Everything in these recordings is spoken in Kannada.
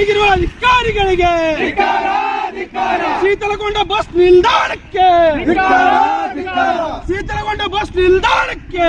ಮಲಗಿರುವ ಅಧಿಕಾರಿಗಳಿಗೆ ಶೀತಲಗೊಂಡ ಬಸ್ ನಿಲ್ದಾಣಕ್ಕೆ ಶೀತಲಗೊಂಡ ಬಸ್ ನಿಲ್ದಾಣಕ್ಕೆ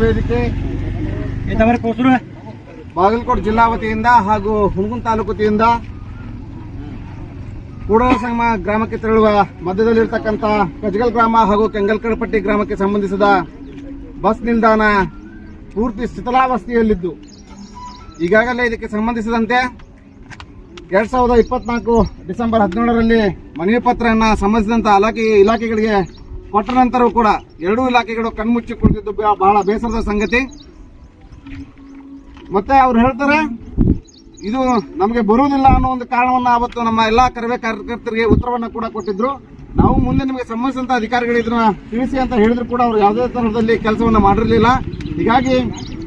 ವೇದಿಕೆ ಬಾಗಲಕೋಟೆ ಜಿಲ್ಲಾ ವತಿಯಿಂದ ಹಾಗೂ ಹುಣಗುನ್ ತಾಲೂಕು ವತಿಯಿಂದ ಕೂಡಲ ಸಂಗಮ ಗ್ರಾಮಕ್ಕೆ ತೆರಳುವ ಮಧ್ಯದಲ್ಲಿರ್ತಕ್ಕಂಥ ಕಜಗಲ್ ಗ್ರಾಮ ಹಾಗೂ ಕೆಂಗಲ್ಕಡಪಟ್ಟಿ ಗ್ರಾಮಕ್ಕೆ ಸಂಬಂಧಿಸಿದ ಬಸ್ ನಿಲ್ದಾಣ ಪೂರ್ತಿ ಶಿಥಿಲಾವಸ್ಥೆಯಲ್ಲಿದ್ದು ಈಗಾಗಲೇ ಇದಕ್ಕೆ ಸಂಬಂಧಿಸಿದಂತೆ ಎರಡ್ ಸಾವಿರದ ಇಪ್ಪತ್ನಾಲ್ಕು ಡಿಸೆಂಬರ್ ಹದಿನೇಳರಲ್ಲಿ ಮನವಿ ಪತ್ರವನ್ನು ಸಂಬಂಧಿಸಿದಂಥ ಇಲಾಖೆ ಇಲಾಖೆಗಳಿಗೆ ಕೊಟ್ಟ ನಂತರವೂ ಕೂಡ ಎರಡೂ ಇಲಾಖೆಗಳು ಕಣ್ಮುಚ್ಚಿ ಕುಳಿತಿದ್ದು ಬಹಳ ಬೇಸರದ ಸಂಗತಿ. ಮತ್ತೆ ಅವ್ರು ಹೇಳ್ತಾರೆ, ಇದು ನಮಗೆ ಬರುವುದಿಲ್ಲ ಅನ್ನೋ ಒಂದು ಕಾರಣವನ್ನ ಅವತ್ತು ನಮ್ಮ ಎಲ್ಲಾ ಕರವೇ ಕಾರ್ಯಕರ್ತರಿಗೆ ಉತ್ತರವನ್ನು ಕೂಡ ಕೊಟ್ಟಿದ್ರು. ನಾವು ಮುಂದೆ ನಿಮಗೆ ಸಂಬಂಧಿಸಿದಂಥ ಅಧಿಕಾರಿಗಳು ಇದನ್ನ ತಿಳಿಸಿ ಅಂತ ಹೇಳಿದ್ರು ಕೂಡ ಅವರು ಯಾವುದೇ ತರಹದಲ್ಲಿ ಕೆಲಸವನ್ನು ಮಾಡಿರಲಿಲ್ಲ. ಹೀಗಾಗಿ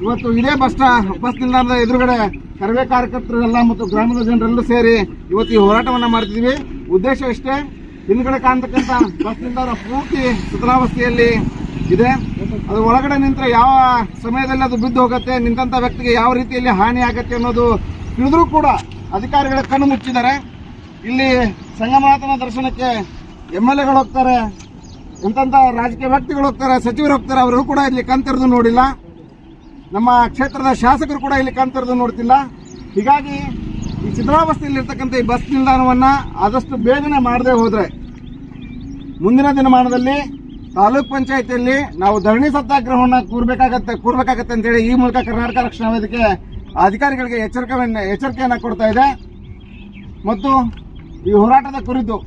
ಇವತ್ತು ಇದೇ ಬಸ್ ಬಸ್ ನಿಲ್ದಾಣದ ಎದುರುಗಡೆ ಕರವೇ ಕಾರ್ಯಕರ್ತರೆಲ್ಲ ಮತ್ತು ಗ್ರಾಮದ ಜನರೆಲ್ಲರೂ ಸೇರಿ ಇವತ್ತು ಈ ಹೋರಾಟವನ್ನ ಮಾಡ್ತಿದ್ವಿ ಉದ್ದೇಶ ಇಷ್ಟೇ ಹಿಂದ್ಗಡೆ ಕಾಣ್ತಕ್ಕಂಥ ಬಸ್ ನಿಲ್ದಾಣ ಪೂರ್ತಿ ಸುತನಾವಸ್ಥೆಯಲ್ಲಿ ಇದೆ. ಅದು ಒಳಗಡೆ ನಿಂತರೆ ಯಾವ ಸಮಯದಲ್ಲಿ ಅದು ಬಿದ್ದು ಹೋಗುತ್ತೆ, ನಿಂತಂತ ವ್ಯಕ್ತಿಗೆ ಯಾವ ರೀತಿಯಲ್ಲಿ ಹಾನಿ ಆಗತ್ತೆ ಅನ್ನೋದು ತಿಳಿದ್ರೂ ಕೂಡ ಅಧಿಕಾರಿಗಳ ಕಣ್ಣು ಮುಚ್ಚಿದ್ದಾರೆ. ಇಲ್ಲಿ ಸಂಗಮನಾಥನ ದರ್ಶನಕ್ಕೆ ಎಂ ಎಲ್ ಎಗಳು ಹೋಗ್ತಾರೆ ಎಂತಂಥ ರಾಜಕೀಯ ವ್ಯಕ್ತಿಗಳು ಹೋಗ್ತಾರೆ, ಸಚಿವರು ಹೋಗ್ತಾರೆ ಅವರು ಕೂಡ ಇಲ್ಲಿ ಕಂತಿರೋದು ನೋಡಿಲ್ಲ. ನಮ್ಮ ಕ್ಷೇತ್ರದ ಶಾಸಕರು ಕೂಡ ಇಲ್ಲಿ ಕಂತಿರೋದು ನೋಡ್ತಿಲ್ಲ. ಹೀಗಾಗಿ ಈ ಚಿತ್ರಾವಸ್ಥೆಯಲ್ಲಿರ್ತಕ್ಕಂಥ ಈ ಬಸ್ ನಿಲ್ದಾಣವನ್ನ ಆದಷ್ಟು ಬೇಗನೆ ಮಾಡದೆ ಹೋದ್ರೆ ಮುಂದಿನ ದಿನಮಾನದಲ್ಲಿ ತಾಲೂಕ್ ಪಂಚಾಯತಿಯಲ್ಲಿ ನಾವು ಧರಣಿ ಸತ್ಯಾಗ್ರಹವನ್ನ ಕೂರ್ಬೇಕಾಗತ್ತೆ ಕೂರ್ಬೇಕಾಗತ್ತೆ ಅಂತೇಳಿ ಈ ಮೂಲಕ ಕರ್ನಾಟಕ ರಕ್ಷಣಾ ವೇದಿಕೆ ಅಧಿಕಾರಿಗಳಿಗೆ ಎಚ್ಚರಿಕೆಯನ್ನು ಎಚ್ಚರಿಕೆಯನ್ನ ಕೊಡ್ತಾ ಇದೆ. ಮತ್ತು ಈ ಹೋರಾಟದ ಕುರಿತು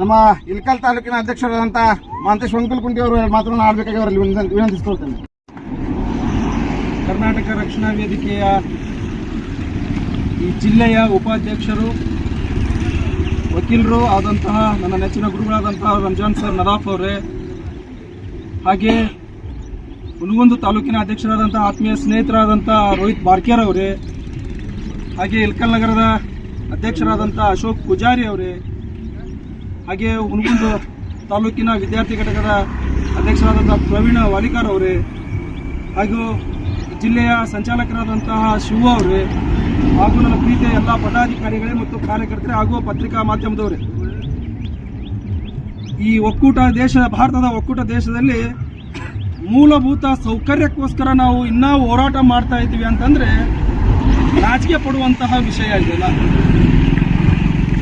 ನಮ್ಮ ಇಲ್ಕಲ್ ತಾಲೂಕಿನ ಅಧ್ಯಕ್ಷರಾದಂಥ ಮಾಂತೇಶ್ ವಂಕಲ್ಕುಂಟಿ ಅವರು ಮಾತ್ರ ಆಡಬೇಕಾಗಿ ವಿನಂತಿಸಿಕೊಳ್ತೇನೆ. ಕರ್ನಾಟಕ ರಕ್ಷಣಾ ವೇದಿಕೆಯ ಈ ಜಿಲ್ಲೆಯ ಉಪಾಧ್ಯಕ್ಷರು ವಕೀಲರು ಆದಂತಹ ನನ್ನ ನೆಚ್ಚಿನ ಗುರುಗಳಾದಂತಹ ರಂಜಾನ್ ಸರ್ ನದಾಫ್ ಅವರೇ, ಹಾಗೆ ಹುನಗುಂದು ತಾಲೂಕಿನ ಅಧ್ಯಕ್ಷರಾದಂತಹ ಆತ್ಮೀಯ ಸ್ನೇಹಿತರಾದಂತಹ ರೋಹಿತ್ ಬಾರ್ಕೇರ್ ಅವರೇ, ಹಾಗೆ ಇಲ್ಕಲ್ ನಗರದ ಅಧ್ಯಕ್ಷರಾದಂಥ ಅಶೋಕ್ ಪೂಜಾರಿ ಅವರೇ, ಹಾಗೆ ಹುನಗುಂದು ತಾಲೂಕಿನ ವಿದ್ಯಾರ್ಥಿ ಘಟಕದ ಅಧ್ಯಕ್ಷರಾದಂಥ ಪ್ರವೀಣ ವಾಲಿಕಾರ್ ಅವರೇ, ಹಾಗೂ ಜಿಲ್ಲೆಯ ಸಂಚಾಲಕರಾದಂತಹ ಶಿವ ಅವರೇ ಹಾಗೂ ನನ್ನ ಪ್ರೀತಿಯ ಎಲ್ಲ ಪದಾಧಿಕಾರಿಗಳೇ ಮತ್ತು ಕಾರ್ಯಕರ್ತರೇ ಹಾಗೂ ಪತ್ರಿಕಾ ಮಾಧ್ಯಮದವರೇ. ಈ ಒಕ್ಕೂಟ ದೇಶ, ಭಾರತದ ಒಕ್ಕೂಟ ದೇಶದಲ್ಲಿ ಮೂಲಭೂತ ಸೌಕರ್ಯಕ್ಕೋಸ್ಕರ ನಾವು ಇನ್ನೂ ಹೋರಾಟ ಮಾಡ್ತಾ ಇದ್ದೀವಿ ಅಂತಂದ್ರೆ ರಾಜಕೀಯ ಪಡುವಂತಹ ವಿಷಯ ಇದೆಲ್ಲ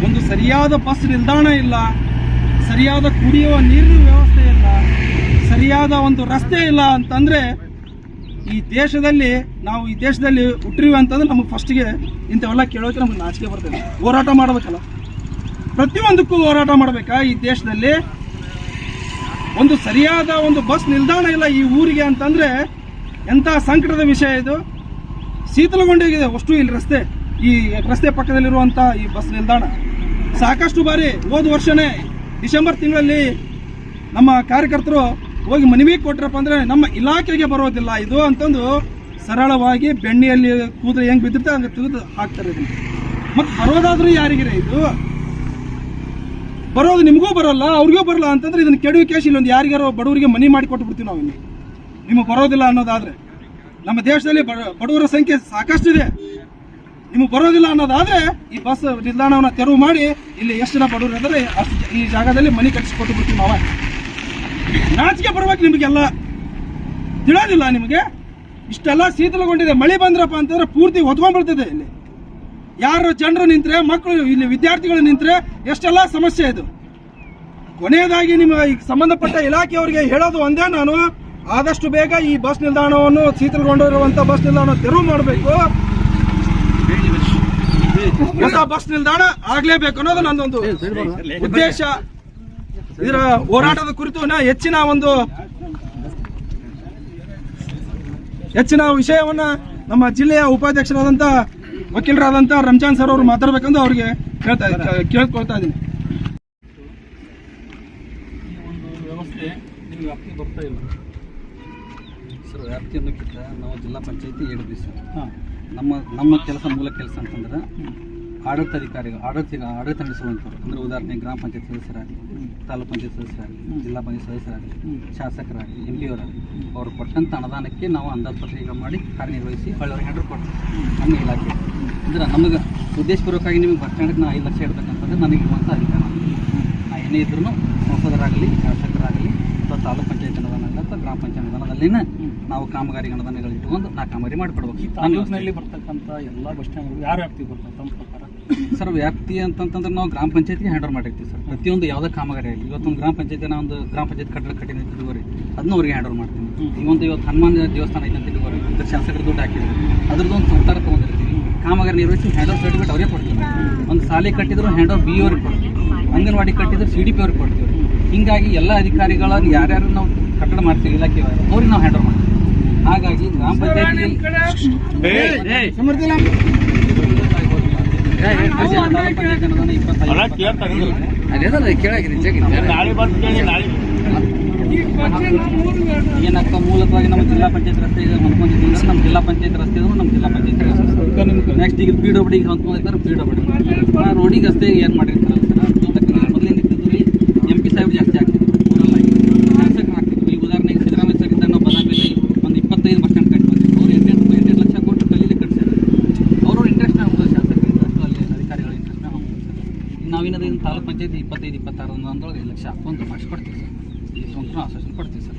ಒಂದು ಸರಿಯಾದ ಬಸ್ ನಿಲ್ದಾಣ ಇಲ್ಲ, ಸರಿಯಾದ ಕುಡಿಯುವ ನೀರಿನ ವ್ಯವಸ್ಥೆ ಇಲ್ಲ, ಸರಿಯಾದ ಒಂದು ರಸ್ತೆ ಇಲ್ಲ ಅಂತಂದ್ರೆ ಈ ದೇಶದಲ್ಲಿ ನಾವು ಈ ದೇಶದಲ್ಲಿ ಹುಟ್ಟಿರಿವಿ ಅಂತಂದ್ರೆ ನಮಗೆ ಫಸ್ಟ್ಗೆ ಇಂಥವೆಲ್ಲ ಕೇಳೋಕೆ ನಮಗೆ ನಾಚಿಕೆ ಬರ್ತದೆ. ಹೋರಾಟ ಮಾಡಬೇಕಲ್ಲ. ಪ್ರತಿಯೊಂದಕ್ಕೂ ಹೋರಾಟ ಮಾಡಬೇಕಾ ಈ ದೇಶದಲ್ಲಿ? ಒಂದು ಸರಿಯಾದ ಒಂದು ಬಸ್ ನಿಲ್ದಾಣ ಇಲ್ಲ ಈ ಊರಿಗೆ ಅಂತಂದ್ರೆ ಎಂಥ ಸಂಕಟದ ವಿಷಯ ಇದು? ಶೀತಲಗೊಂಡೋಗಿದೆ, ಅಷ್ಟು ಇಲ್ಲಿ ರಸ್ತೆ. ಈ ರಸ್ತೆ ಪಕ್ಕದಲ್ಲಿರುವಂಥ ಈ ಬಸ್ ನಿಲ್ದಾಣ. ಸಾಕಷ್ಟು ಬಾರಿ ಹೋದ ವರ್ಷನೇ ಡಿಸೆಂಬರ್ ತಿಂಗಳಲ್ಲಿ ನಮ್ಮ ಕಾರ್ಯಕರ್ತರು ಹೋಗಿ ಮನವಿ ಕೊಟ್ರಪ್ಪ ಅಂದ್ರೆ ನಮ್ಮ ಇಲಾಖೆಗೆ ಬರೋದಿಲ್ಲ. ಇದು ಅಂತಂದು ಸರಳವಾಗಿ ಬೆಣ್ಣೆಯಲ್ಲಿ ಕೂದಲು ಹೆಂಗ್ ಬಿದ್ದಿರುತ್ತೆ ಹಂಗೆ ತೆಗೆದು ಹಾಕ್ತಾರೆ ಇದನ್ನ. ಮತ್ತೆ ಬರೋದಾದ್ರೂ ಯಾರಿಗಿರೇ ಇದು? ಬರೋದು ನಿಮಗೂ ಬರೋಲ್ಲ, ಅವ್ರಿಗೂ ಬರಲ್ಲ ಅಂತಂದ್ರೆ ಇದನ್ನ ಕೆಡುವ ಕೇಸ್ ಇಲ್ಲೊಂದು ಯಾರಿಗಾರೋ ಬಡವರಿಗೆ ಮನಿ ಮಾಡಿ ಕೊಟ್ಟು ಬಿಡ್ತೀವಿ ನಾವು ಇಲ್ಲಿ. ನಿಮಗೆ ಬರೋದಿಲ್ಲ ಅನ್ನೋದಾದ್ರೆ. ನಮ್ಮ ದೇಶದಲ್ಲಿ ಬಡ- ಬಡವರ ಸಂಖ್ಯೆ ಸಾಕಷ್ಟಿದೆ. ನಿಮಗೆ ಬರೋದಿಲ್ಲ ಅನ್ನೋದಾದ್ರೆ ಈ ಬಸ್ ನಿಲ್ದಾಣವನ್ನು ತೆರವು ಮಾಡಿ ಇಲ್ಲಿ ಎಷ್ಟು ಜನ ಬಡವರು ಇದ್ದಾರೆ ಅಷ್ಟು ಈ ಜಾಗದಲ್ಲಿ ಮನೆ ಕಟ್ಟಿಸಿಕೊಟ್ಟು ಬಿಡ್ತೀವಿ ನಾವ ನಾಚಿಕೆ ಬರ್ಬೇಕು ನಿಮಗೆಲ್ಲ ತಿಳೋದಿಲ್ಲ ನಿಮಗೆ? ಇಷ್ಟೆಲ್ಲ ಶೀತಲಗೊಂಡಿದೆ. ಮಳೆ ಬಂದ್ರಪ್ಪ ಅಂತಂದ್ರೆ ಪೂರ್ತಿ ಹೊತ್ಕೊಂಡ್ಬಿಡ್ತದೆ ಇಲ್ಲಿ. ಯಾರು ಜನರು ನಿಂತರೆ, ಮಕ್ಕಳು, ಇಲ್ಲಿ ವಿದ್ಯಾರ್ಥಿಗಳು ನಿಂತರೆ ಎಷ್ಟೆಲ್ಲ ಸಮಸ್ಯೆ ಇದು. ಕೊನೆಯದಾಗಿ ನಿಮ್ಮ ಈ ಸಂಬಂಧಪಟ್ಟ ಇಲಾಖೆಯವರಿಗೆ ಹೇಳೋದು ಒಂದೇ ನಾನು. ಆದಷ್ಟು ಬೇಗ ಈ ಬಸ್ ನಿಲ್ದಾಣವನ್ನು ಶೀತಲಗೊಂಡಿರುವಂಥ ಬಸ್ ನಿಲ್ದಾಣ ತೆರವು ಮಾಡಬೇಕು. ಹೊಸ ಬಸ್ ನಿಲ್ದಾಣ ಆಗ್ಲೇಬೇಕು ಅನ್ನೋದು ನನ್ನೊಂದು ಉದ್ದೇಶ. ಇದರ ಹೋರಾಟದ ಕುರಿತು ನಾ ಹೆಚ್ಚಿನ ಒಂದು ಹೆಚ್ಚಿನ ವಿಷಯವನ್ನ ನಮ್ಮ ಜಿಲ್ಲೆಯ ಉಪಾಧ್ಯಕ್ಷರಾದಂತ ವಕೀಲರಾದಂತ ರಂಜಾನ್ ಸರ್ ಅವರು ಮಾತಾಡ್ಬೇಕಂದು ಅವ್ರಿಗೆ ಕೇಳ್ತಾ ಕೇಳ್ಕೊಳ್ತಾ ಇದ್ದೀನಿ. ಒಂದು ವ್ಯವಸ್ಥೆ ನಿಮ್ಗೆ ವ್ಯಾಪ್ತಿಗೆ ಬರ್ತಾ ಇಲ್ಲ. ಸರ್ ವ್ಯಾಪ್ತಿ ಅನ್ನೋಕ್ಕಿಂತ ನಾವು ಜಿಲ್ಲಾ ಪಂಚಾಯತಿ ಏಳು ಸರ್ ಹಾಂ. ನಮ್ಮ ನಮ್ಮ ಕೆಲಸ ಮೂಲ ಕೆಲಸ ಅಂತಂದ್ರೆ ಆಡಳಿತಾಧಿಕಾರಿಗಳು ಆಡಳಿತ ಆಡಳಿತ ನಡೆಸುವಂಥವ್ರು. ಅಂದರೆ ಉದಾಹರಣೆ ಗ್ರಾಮ ಪಂಚಾಯತ್ ಸದಸ್ಯರಾಗಲಿ ತಾಲೂಕು ಪಂಚಾಯತ್ ಸದಸ್ಯರಾಗಲಿ ಜಿಲ್ಲಾ ಪಂಚಾಯತ್ ಸದಸ್ಯರಾಗಲಿ ಶಾಸಕರಾಗಲಿ ಎಂ ಪಿ ಅವರಾಗಲಿ ಅವರು ಕೊಟ್ಟಂಥ ಅನುದಾನಕ್ಕೆ ನಾವು ಅಂದಾಜುಪತ್ರಿಕೆ ಮಾಡಿ ಕಾರ್ಯನಿರ್ವಹಿಸಿ ಒಳ್ಳೆಯವ್ರಿಗೆ ಹ್ಯಾಂಡಲ್ ಕೊಡ್ತೀವಿ ನಮ್ಮ ಇಲಾಖೆ. ಅಂದ್ರೆ ನಮಗೆ ಉದ್ದೇಶಪೂರ್ವಕವಾಗಿ ನಿಮಗೆ ಬಸ್ ಸ್ಟ್ಯಾಂಡ್ಗೆ ನಾ ಐದು ಲಕ್ಷ ಇಡ್ಬೇಕಂತಂದ್ರೆ ನನಗಿರುವಂಥ ಅಧಿಕಾರ. ನಾ ಏನೇ ಇದ್ರೂ ಸಂಸದರಾಗಲಿ ಶಾಸಕರಾಗಲಿ ಅಥವಾ ತಾಲೂಕು ಪಂಚಾಯತ್ ಅನುದಾನ ಅಥವಾ ಗ್ರಾಮ ಪಂಚಾಯತ್ ಅನುದಾನದಲ್ಲಿನ ನಾವು ಕಾಮಗಾರಿ ಅನುದಾನಗಳು ಇಟ್ಕೊಂಡು ನಾ ಕಾಮಗಾರಿ ಮಾಡಿಕೊಡ್ಬೇಕು. ಈ ತಾಲೂಕಿನಲ್ಲಿ ಬರ್ತಕ್ಕಂಥ ಎಲ್ಲ ಬಸ್ ಸ್ಟ್ಯಾಂಡ್ಗಳು ಯಾರು ವ್ಯಾಪ್ತಿಗೆ ಬರ್ತಾರೆ ತಮ್ಮ ಸರ್ ವ್ಯಾಪ್ತಿ ಅಂತಂತಂದ್ರೆ ನಾವು ಗ್ರಾಮ ಪಂಚಾಯತ್ಗೆ ಓವರ್ ಮಾಡಿರ್ತೀವಿ ಸರ್ ಪ್ರತಿಯೊಂದು ಯಾವುದೇ ಕಾಮಗಾರಿ ಆಗಲಿ ಇವತ್ತೊಂದು ಗ್ರಾಮ ಪಂಚಾಯತ್ನ ಒಂದು ಗ್ರಾಮ ಪಂಚಾಯತ್ ಕಟ್ಟಡ ಕಟ್ಟಿದ ನಿಂತಿದ್ದೀವಿ ಅದನ್ನ ಅವ್ರಿಗೆ ಹ್ಯಾಂಡರ್ ಮಾಡ್ತೀನಿ ಇವೊಂದು ಇವತ್ತು ಹನುಮಾನ್ ದೇವಸ್ಥಾನ ಐತೆ ಇದ್ದೀವಿ ಇದ್ರ ಶಾಸಕರ ದುಡ್ಡು ಹಾಕಿದ್ರು ಅದ್ರದ್ದು ಒಂದು ಸಂತಾರ ತೊಗೊಂಡಿರ್ತೀವಿ ಕಾಮಗಾರಿ ನಿರ್ವಹಿಸಿ ಹ್ಯಾಂಡರ್ ಸರ್ಟಿಫಿಕೇಟ್ ಅವರೇ ಕೊಡ್ತೀವಿ ಒಂದು ಶಾಲೆ ಕಟ್ಟಿದ್ರು ಹ್ಯಾಂಡರ್ ಬಿ ಅವ್ರಿಗೆ ಕೊಡ್ತೀವಿ ಅಂಗನವಾಡಿ ಕಟ್ಟಿದ್ರು ಸಿ ಡಿ ಪಿ ಅವ್ರಿಗೆ ಕೊಡ್ತೀವಿ ಹೀಗಾಗಿ ಎಲ್ಲ ಅಧಿಕಾರಿಗಳನ್ನ ಯಾರ್ಯಾರು ನಾವು ಕಟ್ಟಡ ಮಾಡ್ತೀವಿ ಇಲಾಖೆ ಅವ್ರಿಗೆ ನಾವು ಹ್ಯಾಂಡರ್ ಮಾಡ್ತೀವಿ ಹಾಗಾಗಿ ಗ್ರಾಮ ಪಂಚಾಯತ್ ಏನಕ್ಕ ಮೂಲತವಾಗಿ ನಮ್ಮ ಜಿಲ್ಲಾ ಪಂಚಾಯತ್ ರಸ್ತೆ ಇದೆ ಹೊಂದ್ಕೊಂಡಿದ್ದೀವಿ ಅಂದ್ರೆ ನಮ್ಮ ಜಿಲ್ಲಾ ಪಂಚಾಯತ್ ರಸ್ತೆ ಇದ್ರೆ ನಮ್ಮ ಜಿಲ್ಲಾ ಪಂಚಾಯತ್ ನೆಕ್ಸ್ಟ್ ಈಗ ಪಿ ಡಬ್ಲ್ಯೂ ಹೊಂದ್ಕೊಂಡಿದ್ದಾರೆ ಪಿ ಡಬ್ಲ್ಯೂ ರೋಡಿಗೆ ಅಷ್ಟೇ ಏನು ಮಾಡಿರ್ತಾರಲ್ಲ ಸರ್ ಮೊದಲೇನು ಇರ್ತಿದ್ವಿ ಎಂ ಪಿ ಸಾಹೇಬ್ ಜಾಸ್ತಿ ಆಗ್ತಿದ್ರು ಊರಲ್ಲ ಶಾಸಕರು ಆಗ್ತಿದ್ವಿ ಈಗ ಉದಾಹರಣೆಗೆ ಸಿದ್ದರಾಮಯ್ಯ ಸರ್ ಇದ್ದಾಗ ನಾವು ಬದಾಮಿಯಲ್ಲಿ ಒಂದು ಇಪ್ಪತ್ತೈದು ಬಸ್ ಸ್ಟ್ಯಾಂಡ್ ಕಟ್ಟಿ ಬಂದಿದ್ವಿ ಅವ್ರು ಎಂಟೆಂಟು ಎಂಟೆಂಟು ಲಕ್ಷ ಕೊಟ್ಟು ಕಲೀಲಿ ಕಟ್ಸಿದ್ರು ಅವ್ರವ್ರ ಇಂಟ್ರೆಸ್ಟ್ ಆಗ್ಬೋದು ಶಾಸಕರ ಇಂಟ್ರೆಸ್ಟ್ ಅಲ್ಲಿ ಅಧಿಕಾರಿಗಳ ಇಂಟ್ರೆಸ್ಟ್ ಆಗ್ಬೋದು ಈಗ ನಾವೇನಾದ್ರು ಇನ್ನು ತಾಲೂಕು ಪಂಚಾಯತಿ ಇಪ್ಪತ್ತೈದು, ಇಪ್ಪತ್ತಾರು ಒಂದೊಳಗೆ ಐದು ಲಕ್ಷ ಹಾಕೊಂಡು ಮಾಡಿಸ್ಕೊಡ್ತೀವಿ ಸರ್. ಈ ಸೋಂಕು ಆಶ್ವಾಸನೆ ಕೊಡ್ತೀವಿ ಸರ್.